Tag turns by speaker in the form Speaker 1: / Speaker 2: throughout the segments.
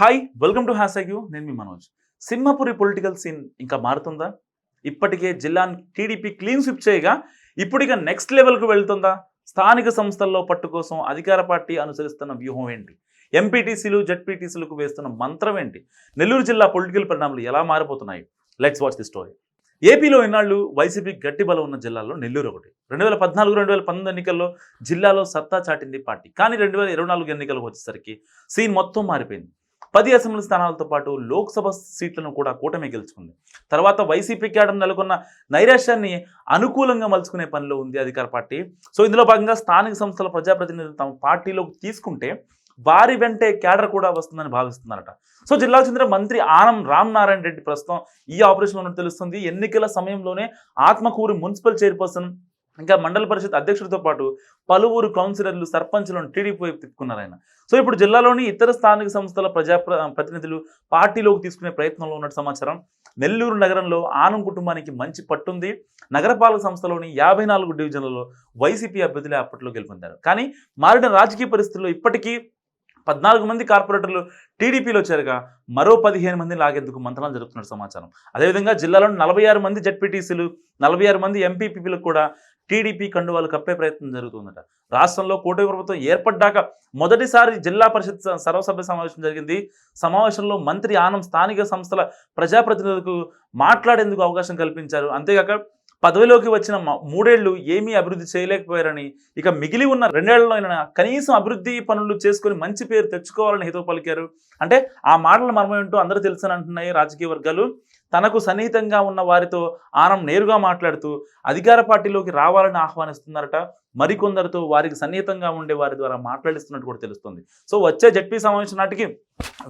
Speaker 1: Hi welcome to హ్యాస్ యూ నేను మీ మనోజ్. సింహపురి పొలిటికల్ సీన్ ఇంకా మారుతుందా? ఇప్పటికే జిల్లాని టీడీపీ క్లీన్ స్విప్ చేయగా ఇప్పుడు నెక్స్ట్ లెవెల్కు వెళ్తుందా? స్థానిక సంస్థల్లో పట్టు కోసం అధికార పార్టీ అనుసరిస్తున్న వ్యూహం ఏంటి? ఎంపీటీసీలు జడ్పీటీసీలకు వేస్తున్న మంత్రం ఏంటి? నెల్లూరు జిల్లా పొలిటికల్ పరిణామాలు ఎలా మారిపోతున్నాయి? లెట్స్ వాచ్ ది స్టోరీ ఏపీలో ఇన్నాళ్ళు వైసీపీ గట్టి బలం ఉన్న జిల్లాలో నెల్లూరు ఒకటి. రెండు వేల పద్నాలుగు రెండు వేల పంతొమ్మిది ఎన్నికల్లో జిల్లాలో సత్తా చాటింది పార్టీ. కానీ రెండు వేల ఇరవై నాలుగు ఎన్నికలకు వచ్చేసరికి సీన్ మొత్తం మారిపోయింది. పది అసెంబ్లీ స్థానాలతో పాటు లోక్సభ సీట్లను కూడా కూటమి గెలుచుకుంది. తర్వాత వైసీపీ క్యాడర్ నెలకొన్న నైరాశ్యాన్ని అనుకూలంగా మలుచుకునే పనిలో ఉంది అధికార పార్టీ. సో ఇందులో భాగంగా స్థానిక సంస్థల ప్రజాప్రతినిధులు తమ పార్టీలోకి తీసుకుంటే వారి వెంటే క్యాడర్ కూడా వస్తుందని భావిస్తున్నారట. సో జిల్లాకు చెందిన మంత్రి ఆనం రామ్ నారాయణ రెడ్డి ప్రస్తుతం ఈ ఆపరేషన్ ఉన్నట్టు తెలుస్తుంది. ఎన్నికల సమయంలోనే ఆత్మకూరు మున్సిపల్ చైర్పర్సన్ ఇంకా మండల పరిషత్ అధ్యక్షుడితో పాటు పలువురు కౌన్సిలర్లు సర్పంచులను టీడీపీ వైపు తిప్పుకున్నారు ఆయన. సో ఇప్పుడు జిల్లాలోని ఇతర స్థానిక సంస్థల ప్రజా ప్రతినిధులు పార్టీలోకి తీసుకునే ప్రయత్నంలో ఉన్నట్టు సమాచారం. నెల్లూరు నగరంలో ఆనం కుటుంబానికి మంచి పట్టుంది. నగరపాలక సంస్థలోని యాభై నాలుగు డివిజన్లలో వైసీపీ అభ్యర్థులే అప్పట్లో గెలుపొందారు. కానీ మారిన రాజకీయ పరిస్థితుల్లో ఇప్పటికీ పద్నాలుగు మంది కార్పొరేటర్లు టీడీపీలో చేరగా మరో పదిహేను మంది లాగేందుకు మంత్రాలు జరుపుతున్న సమాచారం. అదేవిధంగా జిల్లాలో నలభై ఆరు మంది జడ్పీటీసీలు నలభై ఆరు మంది ఎంపీపీలకు కూడా టీడీపీ కండువాలు కప్పే ప్రయత్నం జరుగుతుందట. రాష్ట్రంలో కూటమి ప్రభుత్వం ఏర్పడ్డాక మొదటిసారి జిల్లా పరిషత్ సర్వసభ్య సమావేశం జరిగింది. సమావేశంలో మంత్రి ఆనం స్థానిక సంస్థల ప్రజాప్రతినిధులకు మాట్లాడేందుకు అవకాశం కల్పించారు. అంతేగాక పదవిలోకి వచ్చిన మూడేళ్ళు ఏమీ అభివృద్ధి చేయలేకపోయారని ఇక మిగిలి ఉన్న రెండేళ్ళలో అయినా కనీసం అభివృద్ధి పనులు చేసుకొని మంచి పేరు తెచ్చుకోవాలని హితవు పలికారు. అంటే ఆ మాటల మర్మం ఏంటో అందరూ తెలుసని అంటున్నాయి రాజకీయ వర్గాలు. తనకు సన్నిహితంగా ఉన్న వారితో ఆనం నేరుగా మాట్లాడుతూ అధికార పార్టీలోకి రావాలని ఆహ్వానిస్తున్నారట. మరికొందరితో వారికి సన్నిహితంగా ఉండే వారి ద్వారా మాట్లాడిస్తున్నట్టు కూడా తెలుస్తుంది. సో వచ్చే జడ్పీ సమావేశం నాటికి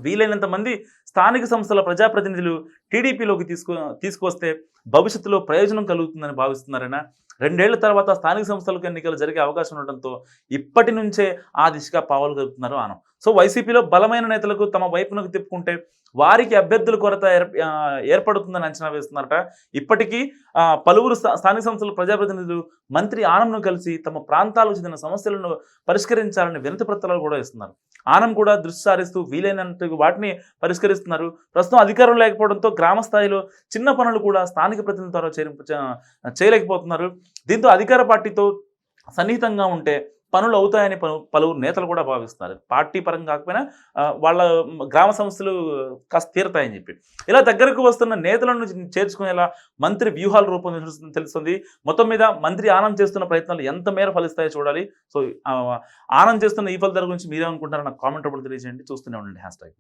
Speaker 1: వీలైనంత మంది స్థానిక సంస్థల ప్రజాప్రతినిధులు టీడీపీలోకి తీసుకు తీసుకొస్తే భవిష్యత్తులో ప్రయోజనం కలుగుతుందని భావిస్తున్నారైనా రెండేళ్ళ తర్వాత స్థానిక సంస్థలకు ఎన్నికలు జరిగే అవకాశం ఉండటంతో ఇప్పటి నుంచే ఆ దిశగా పావులు కలుపుతున్నారు ఆనం. సో వైసీపీలో బలమైన నేతలకు తమ వైపునకు తిప్పుకుంటే వారికి అభ్యర్థుల కొరత ఏర్పడుతుందని అంచనా వేస్తున్నారట. ఇప్పటికీ పలువురు స్థానిక సంస్థల ప్రజాప్రతినిధులు మంత్రి ఆనంను కలిసి తమ ప్రాంతాలకు చెందిన సమస్యలను పరిష్కరించాలని వినతి పత్రాలు కూడా ఇస్తున్నారు. ఆనం కూడా దృష్టి సారిస్తూ వీలైనంత వాటిని పరిష్కరిస్తున్నారు. ప్రస్తుతం అధికారం లేకపోవడంతో గ్రామ స్థాయిలో చిన్న పనులు కూడా స్థానిక ప్రతినిధుల ద్వారా చేయలేకపోతున్నారు. దీంతో అధికార పార్టీతో సన్నిహితంగా ఉంటే పనులు అవుతాయని పలువురు నేతలు కూడా భావిస్తున్నారు. పార్టీ పరంగా కాకపోయినా వాళ్ళ గ్రామ సంస్థలు కాస్త తీరతాయని చెప్పి. ఇలా దగ్గరకు వస్తున్న నేతలను చేర్చుకునేలా మంత్రి వ్యూహాలు రూపొందించుతుంది తెలుస్తుంది. మొత్తం మీద మంత్రి ఆనంద్ చేస్తున్న ప్రయత్నాలు ఎంత మేర ఫలిస్తాయో చూడాలి. సో ఆనంద్ చేస్తున్న ఈ ఫలితాల గురించి మీరేమనుకుంటారో నాకు కామెంట్ రూపంలో తెలియజేయండి. చూస్తూనే ఉండండి. Hash tag